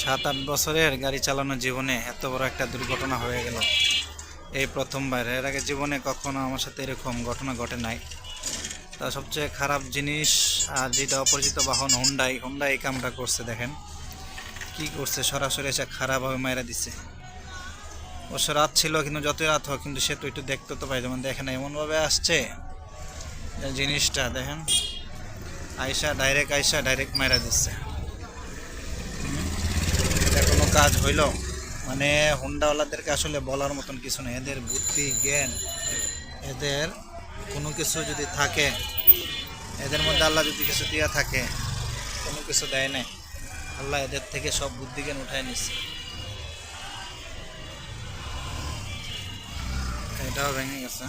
সাত আট বছরের গাড়ি চালানো জীবনে এত বড় একটা দুর্ঘটনা হয়ে গেল। এই প্রথমবার। এর আগে জীবনে কখনো আমার সাথে এরকম ঘটনা ঘটে নাই। তা সবচেয়ে খারাপ জিনিস, আর যেটা অপরিচিত বাহন হুন্ডাই হুন্ডাই এই কামটা করছে দেখেন। কি করছে? সরাসরি এসে খারাপভাবে মায়েরা দিছে। অবশ্য রাত ছিল, কিন্তু যতই রাত হোক, কিন্তু সে তো একটু দেখতে তো পাই যেমন দেখেন, এমনভাবে আসছে জিনিসটা, দেখেন আইসা ডাইরেক্ট আইসা ডাইরেক্ট মায়েরা দিচ্ছে। কাজ হইল। মানে হুন্ডাওয়ালাদেরকে আসলে বলার মতন কিছু নেই। এদের বুদ্ধি, জ্ঞান, এদের কোনো কিছু যদি থাকে, এদের মধ্যে আল্লাহ যদি কিছু দিয়া থাকে, কোনো কিছু দেয় নাই, আল্লাহ এদের থেকে সব বুদ্ধি, জ্ঞান উঠায় নিচ্ছে এটাও ভেঙে গেছে।